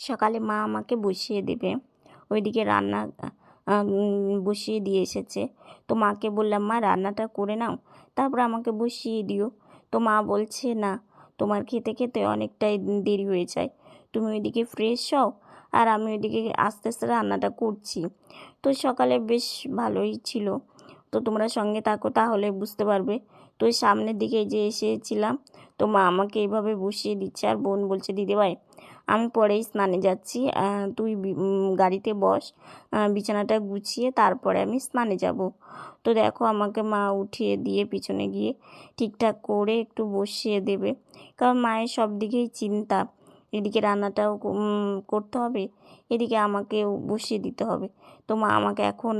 সকালে মা আমাকে বসিয়ে দেবে। ওইদিকে রান্না বসিয়ে দিয়ে এসেছে। তো মাকে বললাম, মা, রান্নাটা করে নাও। তারপর আমাকে বসিয়ে দিও। তো মা বলছে, না, তোমার খেতে খেতে অনেকটাই দেরি হয়ে যায়। তুমি ওইদিকে ফ্রেশ হও আর আমি ওইদিকে আস্তে আস্তে রান্নাটা করছি। তো সকালে বেশ ভালোই ছিল। তো তোমরা সঙ্গে থাকো, তাহলে বুঝতে পারবে। তো সামনের দিকে যে এসেছিলাম, তো মা আমাকে এইভাবে বসিয়ে দিচ্ছে। আর বোন বলছে, দিদিভাই আমি পরেই স্নানে যাচ্ছি। তুই গাড়িতে বস। বিছানাটা গুছিয়ে তারপরে আমি স্নানে যাব। তো দেখো আমাকে মা উঠিয়ে দিয়ে পিছনে গিয়ে ঠিকঠাক করে একটু বসিয়ে দেবে। কারণ মায়ের সব দিকেই চিন্তা। এদিকে রান্নাটাও করতে হবে, এদিকে আমাকেও বসিয়ে দিতে হবে। তো মা আমাকে এখন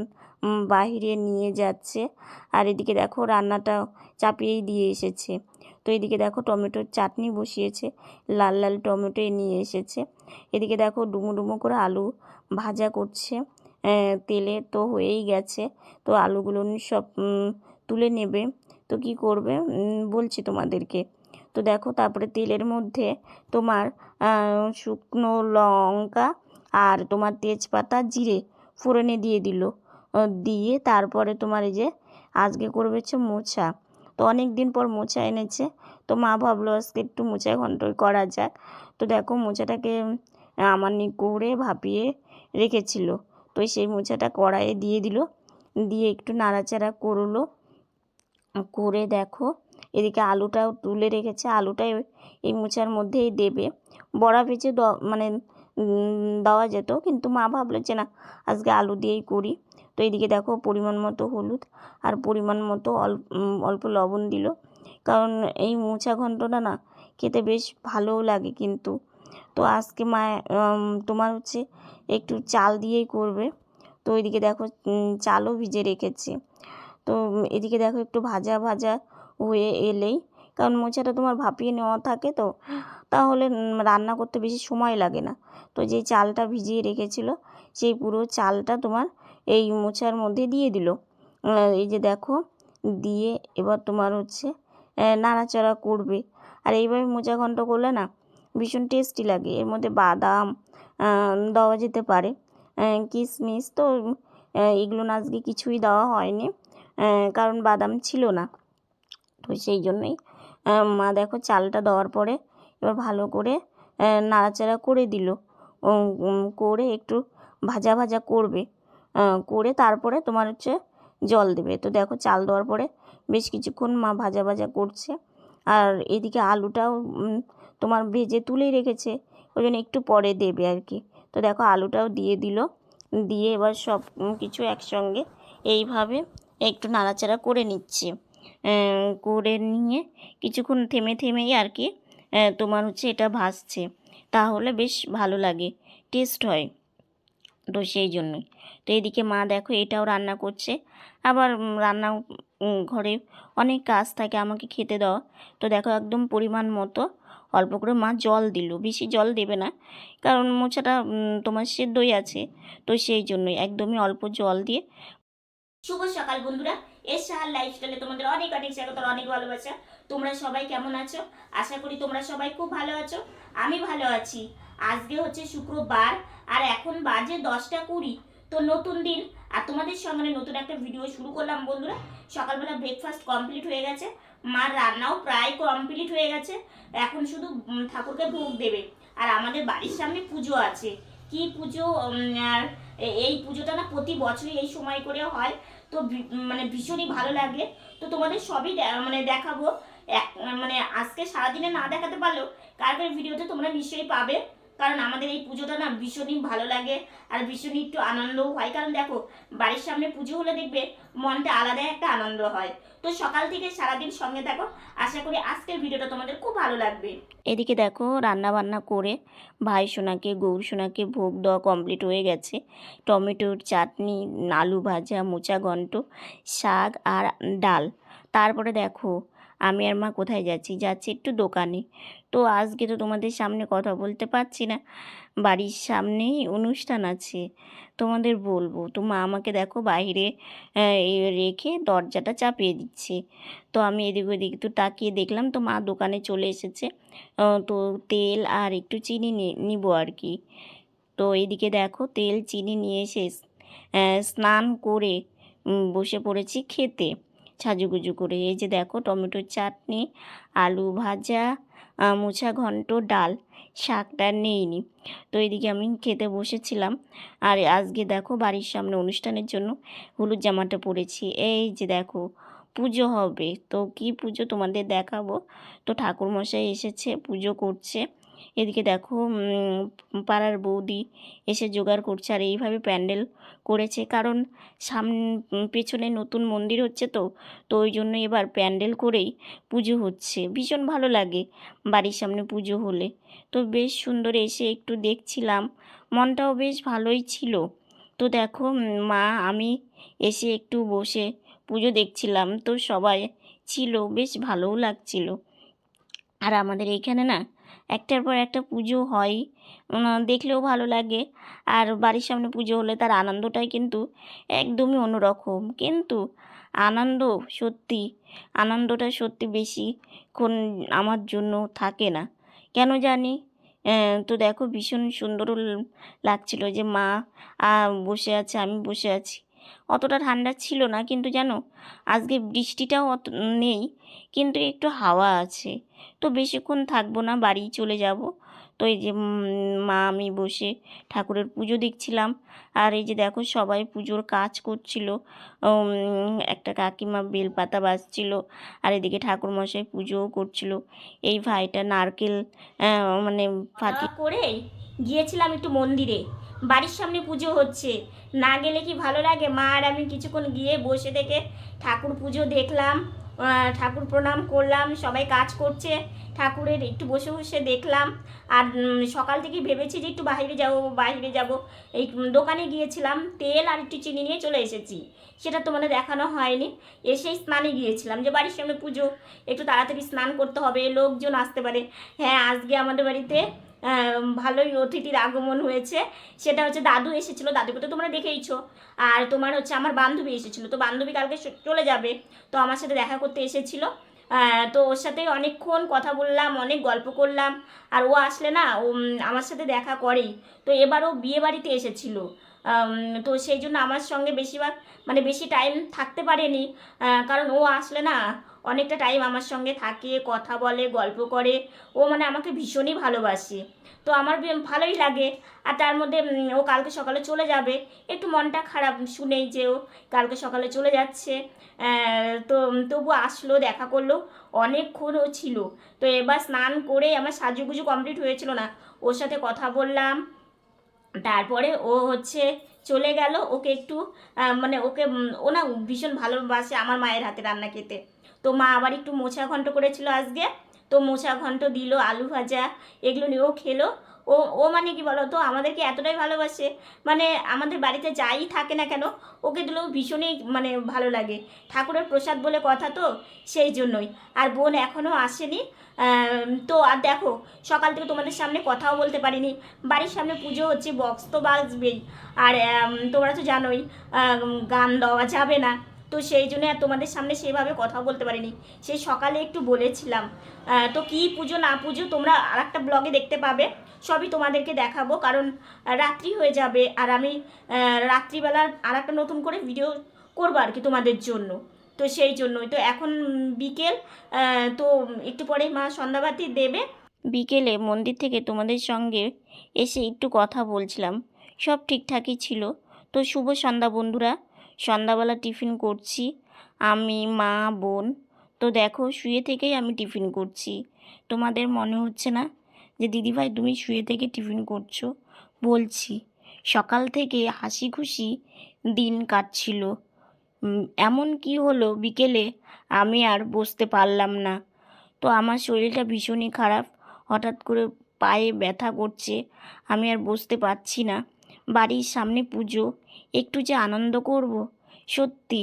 বাহিরে নিয়ে যাচ্ছে। আর এদিকে দেখো রান্নাটাও চাপিয়েই দিয়ে এসেছে। এদিকে দেখো টমেটোর চাটনি বসিয়েছে, লাল লাল টমেটো নিয়ে এসেছে। এদিকে দেখো ডুমো ডুমো করে আলু ভাজা করছে। তেলে তো হয়েই গেছে, তো আলুগুলো সব তুলে নেবে। তো কি করবে? বলছি তোমাদেরকে। তো দেখো তারপরে তেলের মধ্যে তোমার শুকনো লঙ্কা আর তোমার তেজপাতা, জিরে ফোড়নে দিয়ে দিল। দিয়ে তারপরে তোমার এই যে আজকে করবে হচ্ছে মোচা। তো অনেক দিন পর মোচা এনেছে তো মা ভাবলো আজকে একটু মোচা ঘন্টই করা যাক। তো দেখো মোচাটাকে আমার করে ভাপিয়ে রেখেছিল। তো সেই মোচাটা কড়াইয়ে দিয়ে দিল। দিয়ে একটু নাড়াচাড়া করল। করে দেখো, এদিকে আলুটাও তুলে রেখেছে। আলুটাই এই মোচার মধ্যেই দেবে। বড়া ভেজে দ মানে দেওয়া যেত। কিন্তু মা ভাবলো যে না, আজকে আলু দিয়েই করি। তো এদিকে দেখো পরিমাণ মতো হলুদ আর পরিমাণ মতো অল্প অল্প লবণ দিল। কারণ এই মোচা ঘন্টটা না খেতে বেশ ভালোও লাগে কিন্তু। তো আজকে মা তোমার হচ্ছে একটু চাল দিয়েই করবে। তো ওইদিকে দেখো চালও ভিজে রেখেছে। তো এদিকে দেখো একটু ভাজা ভাজা হয়ে এলেই, কারণ মোচাটা তোমার ভাপিয়ে নেওয়া থাকে তো, তাহলে রান্না করতে বেশি সময় লাগে না। তো যে চালটা ভিজিয়ে রেখেছিল, সেই পুরো চালটা তোমার এই মোচার মধ্যে দিয়ে দিল। এই যে দেখো, দিয়ে এবার তোমার হচ্ছে নাড়াচাড়া করবে। আর এইভাবে মোচা ঘন্ট করলে না ভীষণ টেস্টি লাগে। এর মধ্যে বাদাম দেওয়া যেতে পারে। কিশমিশ তো এগুলো না আজকে কিছুই দেওয়া হয়নি। কারণ বাদাম ছিল না। তো সেই জন্যই মা দেখো চালটা দেওয়ার পরে এবার ভালো করে নাড়াচাড়া করে দিল। করে একটু ভাজা ভাজা করবে। করে তারপরে তোমার হচ্ছে জল দেবে। তো দেখো চাল দেওয়ার পরে বেশ কিছুক্ষণ মা ভাজা ভাজা করছে। আর এদিকে আলুটাও তোমার ভেজে তুলেই রেখেছে। ওই জন্য একটু পরে দেবে আর কি। তো দেখো আলুটাও দিয়ে দিল। দিয়ে এবার সব কিছু একসঙ্গে এইভাবে একটু নাড়াচাড়া করে নিচ্ছে। করে নিয়ে কিছুক্ষণ থেমে থেমেই আর কি তোমার হচ্ছে এটা ভাসছে তাহলে বেশ ভালো লাগে, টেস্ট হয়। তো সেই জন্যই। তো এদিকে মা দেখো এটাও রান্না করছে। আবার রান্না ঘরে অনেক কাজ থাকে আমাকে খেতে দেওয়া তো দেখো একদম পরিমাণ মতো অল্প করে মা জল দিল। বেশি জল দেবে না কারণ উম, তোমার সেদ্ধই আছে। তো সেই জন্যই একদমই অল্প জল দিয়ে শুভ সকাল বন্ধুরা। এর সাহার লাইফস্টাইলে তোমাদের অনেক অনেক স্বাগত অনেক ভালোবাসা। তোমরা সবাই কেমন আছো? আশা করি তোমরা সবাই খুব ভালো আছো। আমি ভালো আছি। আজকে হচ্ছে শুক্রবার, আর এখন বাজে দশটা কুড়ি। তো নতুন দিন, আর তোমাদের সঙ্গে নতুন একটা ভিডিও শুরু করলাম বন্ধুরা। সকালবেলা ব্রেকফাস্ট কমপ্লিট হয়ে গেছে। মার রান্নাও প্রায় কমপ্লিট হয়ে গেছে। এখন শুধু ঠাকুরকে ভোগ দেবে। আর আমাদের বাড়ির সামনে পুজো আছে। কি পুজো আর এই পুজোটা না প্রতি বছরই এই সময় করে হয়। তো মানে ভীষণই ভালো লাগে। তো তোমাদের সবই মানে দেখাবো। এক মানে আজকে সারাদিনে না দেখাতে পারলেও কালকের ভিডিওতে তোমরা নিশ্চয়ই পাবে। কারণ আমাদের এই পুজোটা না ভীষণই ভালো লাগে আর ভীষণই একটু আনন্দও হয়। কারণ দেখো, বাড়ির সামনে পুজো হলে দেখবে মনটা আলাদা একটা আনন্দ হয়। তো সকাল থেকে সারাদিন সঙ্গে থাকো, আশা করি আজকের ভিডিওটা তোমাদের খুব ভালো লাগবে। এদিকে দেখো রান্না বান্না করে ভাই সোনাকে, গৌর সোনাকে ভোগ দেওয়া কমপ্লিট হয়ে গেছে। টমেটোর চাটনি, আলু ভাজা, মোচা, ঘন্ট, শাক আর ডাল। তারপরে দেখো আমি আর মা কোথায় যাচ্ছি? যাচ্ছি একটু দোকানে। তো আজকে তো তোমাদের সামনে কথা বলতে পারছি না। বাড়ির সামনেই অনুষ্ঠান আছে। তোমাদের বলব, তো মা আমাকে দেখো বাইরে রেখে দরজাটা চাপিয়ে দিচ্ছে। তো আমি এদিক ওদিক একটু তাকিয়ে দেখলাম, তো মা দোকানে চলে এসেছে। তো তেল আর একটু চিনি নিবো আর কি। তো এদিকে দেখো তেল, চিনি নিয়ে এসে স্নান করে বসে পড়েছি খেতে। সাজুগুজু করে। এই যে দেখো, টমেটোর চাটনি, আলু ভাজা মোছা ঘন্ট, ডাল শাকটা নেইনি। তো এদিকে আমি খেতে বসেছিলাম। আর আজকে দেখো বাড়ির সামনে অনুষ্ঠানের জন্য হলুদ জামাটা পরেছি। এই যে দেখো, পুজো হবে। তো কি পুজো তোমাদের দেখাবো? তো ঠাকুরমশাই এসেছে, পুজো করছে। এদিকে দেখো পাড়ার বৌদি এসে জোগাড় করছে আর এইভাবে প্যান্ডেল করেছে। কারণ সামনে পেছনে নতুন মন্দির হচ্ছে তো তো ওই জন্য এবার প্যান্ডেল করেই পুজো হচ্ছে। ভীষণ ভালো লাগে বাড়ির সামনে পুজো হলে। তো বেশ সুন্দর এসে একটু দেখছিলাম, মনটাও বেশ ভালোই ছিল। তো দেখো মা, আমি এসে একটু বসে পুজো দেখছিলাম, তো সবাই ছিল, বেশ ভালোও লাগছিল। আর আমাদের এখানে না একটার পর একটা পুজো হয়। দেখলেও ভালো লাগে। আর বাড়ির সামনে পুজো হলে তার আনন্দটাই কিন্তু একদমই অন্যরকম। কিন্তু আনন্দ সত্যি, আনন্দটা সত্যি বেশিক্ষণ আমার জন্য থাকে না। কেন জানি? তো দেখো ভীষণ সুন্দরও ল- লাগছিল যে মা বসে আছে, আমি বসে আছি। অতটা ঠান্ডা ছিল না, কিন্তু জানো, আজকে বৃষ্টিটাও অত নেই, কিন্তু একটু হাওয়া আছে। তো বেশিক্ষণ থাকব না, বাড়ি চলে যাব। তো এই যে মা, আমি বসে ঠাকুরের পুজো দেখছিলাম। আর এই যে দেখো, সবাই পুজোর কাজ করছিল। একটা কাকিমা বেলপাতা বাজছিল, আর এদিকে ঠাকুরমশাই পুজোও করছিল। এই ভাইটা নারকেল মানে ফাটি করেই গিয়েছিলাম একটু মন্দিরে। বাড়ির সামনে পুজো হচ্ছে। না গেলে কি ভালো লাগে? মা আর আমি কিছুক্ষণ গিয়ে বসে থেকে ঠাকুর পুজো দেখলাম ঠাকুর প্রণাম করলাম, সবাই কাজ করছে। ঠাকুরের একটু বসে বসে দেখলাম। আর সকাল থেকে ভেবেছি যে একটু বাইরে যাব বাইরে যাব। এই দোকানে গিয়েছিলাম, তেল আর একটু চিনি নিয়ে চলে এসেছি। সেটা তো তোমাদের দেখানো হয়নি। এসেই স্নানে গিয়েছিলাম যে বাড়ির সামনে পুজো। একটু তাড়াতাড়ি স্নান করতে হবে, লোকজন আসতে পারে। হ্যাঁ আজকে আমাদের বাড়িতে ভালোই অতিথির আগমন হয়েছে। সেটা হচ্ছে দাদু এসেছিল, দাদুকে তো তোমরা দেখেইছো। আর তোমার হচ্ছে আমার বান্ধবী এসেছিল, তো বান্ধবী কালকে চলে যাবে। তো আমার সাথে দেখা করতে এসেছিল। তো ওর সাথে অনেকক্ষণ কথা বললাম, অনেক গল্প করলাম। আর ও আসলে না, ও আমার সাথে দেখা করেই। তো এবারও বিয়ে বাড়িতে এসেছিল। তো সেই জন্য আমার সঙ্গে বেশিরভাগ মানে বেশি টাইম থাকতে পারেনি। কারণ ও আসলে না অনেকটা টাইম আমার সঙ্গে থাকে, কথা বলে, গল্প করে। ও মানে আমাকে ভীষণই ভালোবাসে। তো আমার ভালোই লাগে। আর তার মধ্যে ও কালকে সকালে চলে যাবে। একটু মনটা খারাপ শুনেই যে ও কালকে সকালে চলে যাচ্ছে। তো তবু আসলো, দেখা করল। অনেকক্ষণ ও ছিল। তো এবার স্নান করে আমার সাজুগুজু কমপ্লিট হয়েছিল না। ওর সাথে কথা বললাম। তারপরে ও হচ্ছে চলে গেল। ওকে একটু মানে ওকে ও না ভীষণ ভালোবাসে আমার মায়ের হাতে রান্না খেতে। তো মা আবার একটু মোছা ঘন্ট করেছিল আজকে। তো মোছা ঘন্ট দিল, আলু ভাজা, এগুলো নিয়ে ও খেলো। ও ও মানে কি বলো তো আমাদেরকে এতটাই ভালোবাসে। মানে আমাদের বাড়িতে যাই থাকে না কেন, ওকে দিলেও ভীষণই মানে ভালো লাগে। ঠাকুরের প্রসাদ বলে কথা তো, সেই জন্যই। আর বোন এখনও আসেনি। তো আর দেখো, সকাল থেকে তোমাদের সামনে কথাও বলতে পারিনি। বাড়ির সামনে পুজো হচ্ছে বক্স তো বাজবেই। আর তোমরা তো জানোই গান দেওয়া যাবে না। তো সেই জন্য তোমাদের সামনে সেভাবে কথাও বলতে পারিনি। সেই সকালে একটু বলেছিলাম। তো কী পুজো না পুজো তোমরা আর একটা ব্লগে দেখতে পাবে। সবই তোমাদেরকে দেখাবো। কারণ রাত্রি হয়ে যাবে আর আমি রাত্রিবেলা আর একটা নতুন করে ভিডিও করব আর কি তোমাদের জন্য। তো সেই জন্যই। তো এখন বিকেল তো একটু পরে মা সন্ধ্যাবাতি দেবে। বিকেলে মন্দির থেকে তোমাদের সঙ্গে এসে একটু কথা বলছিলাম। সব ঠিকঠাকই ছিল। তো শুভ সন্ধ্যা বন্ধুরা। সন্ধ্যাবেলা টিফিন করছি। আমি, মা, বোন। তো দেখো, শুয়ে থেকেই আমি টিফিন করছি। তোমাদের মনে হচ্ছে না যে, দিদিভাই, তুমি শুয়ে থেকে টিফিন করছ? বলছি, সকাল থেকে হাসি খুশি দিন কাটছিল। এমন কি হলো? বিকেলে আমি আর বসতে পারলাম না। তো আমার শরীরটা ভীষণই খারাপ। হঠাৎ করে পায়ে ব্যথা করছে। আমি আর বসতে পারছি না। বাড়ির সামনে পুজো, একটু যে আনন্দ করব। সত্যি,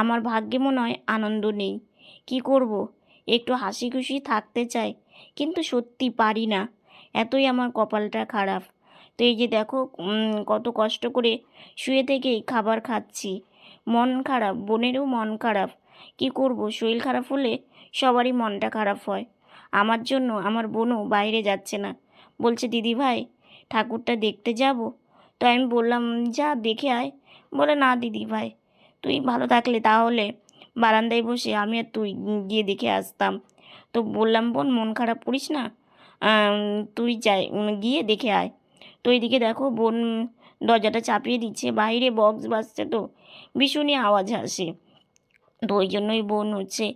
আমার ভাগ্যে মনে হয় আনন্দ নেই। কি করব? একটু হাসি খুশি থাকতে চাই, কিন্তু সত্যি পারি না। এতই আমার কপালটা খারাপ। তো এই যে দেখো কত কষ্ট করে শুয়ে থেকেই খাবার খাচ্ছি। মন খারাপ, বোনেরও মন খারাপ। কি করব? শরীর খারাপ হলে সবারই মনটা খারাপ হয়। আমার জন্য আমার বোনও বাইরে যাচ্ছে না। বলছে, দিদি ভাই, ঠাকুরটা দেখতে যাব? তো আমি বললাম, যা, দেখে আয়। বলে, না, দিদি ভাই, তুই ভালো থাকলে তাহলে বারান্দায় বসে আমি আর তুই গিয়ে দেখে আসতাম। তো বললাম, বোন, মন খারাপ করিস না তুই যাই গিয়ে দেখে আয়। তো এইদিকে দেখো, বোন দরজাটা চাপিয়ে দিচ্ছে, বাইরে বক্স বাজছে তো, ভীষণই আওয়াজ আসে। তো ওই জন্যই বোন হচ্ছে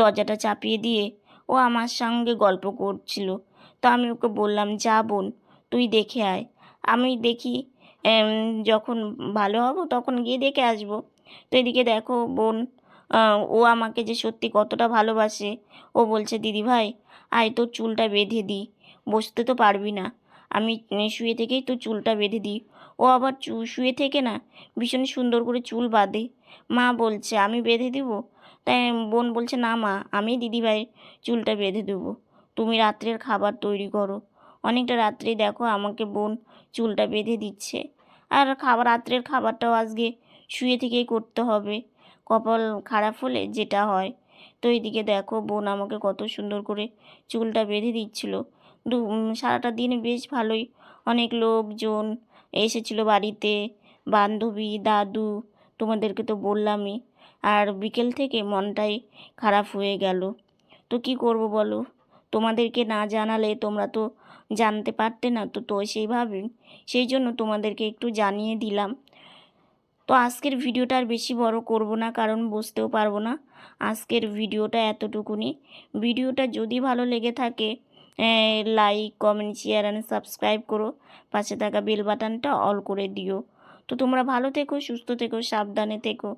দরজাটা চাপিয়ে দিয়ে ও আমার সঙ্গে গল্প করছিল। তো আমি ওকে বললাম, যা বোন, তুই দেখে আয়। আমি দেখি যখন ভালো হব তখন গিয়ে দেখে আসব। তো এদিকে দেখো বোন ও আমাকে যে সত্যি কতটা ভালোবাসে। ও বলছে, দিদি ভাই, আয় তোর চুলটা বেঁধে দিই বসতে তো পারবি না। আমি শুয়ে থেকেই তোর চুলটা বেঁধে দিই ও আবার চু, শুয়ে থেকে না, ভীষণ সুন্দর করে চুল বাঁধে। মা বলছে, আমি বেঁধে দিব? তাই বোন বলছে, না মা, আমি দিদিভাইয়ের চুলটা বেঁধে দেবো। তুমি রাত্রের খাবার তৈরি করো। অনেকটা রাত্রে দেখো আমাকে বোন চুলটা বেঁধে দিচ্ছে। আর খাবার, রাত্রের খাবারটাও আজকে শুয়ে থেকেই করতে হবে। কপাল খারাপ হলে যেটা হয়। তো এইদিকে দেখো, বোন আমাকে কত সুন্দর করে চুলটা বেঁধে দিচ্ছিল। দু সারাটা দিন বেশ ভালোই অনেক লোকজন এসেছিল বাড়িতে। বান্ধবী, দাদু, তোমাদেরকে তো বললামই। আর বিকেল থেকে মনটাই খারাপ হয়ে গেল। তো কি করব বলো? তোমাদেরকে না জানালে তোমরা তো জানতে পারতে না। তো তো সেইভাবে সেই জন্য তোমাদেরকে একটু জানিয়ে দিলাম। তো আজকের ভিডিওটা আর বেশি বড় করব না, কারণ বুঝতেও পারব না আজকের ভিডিওটা এতটুকুনি। ভিডিওটা যদি ভালো লেগে থাকে like comment share and subscribe করো। পাশে থাকা বেল বাটনটা অল করে দিও। তো তোমরা ভালো থেকো, সুস্থ থেকো, সাবধানে থেকো।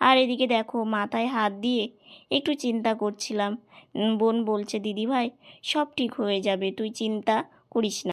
আর এদিকে দেখো, মাথায় হাত দিয়ে একটু চিন্তা করছিলাম। বোন বলছে দিদি ভাই সব ঠিক হয়ে যাবে, তুই চিন্তা করিস না।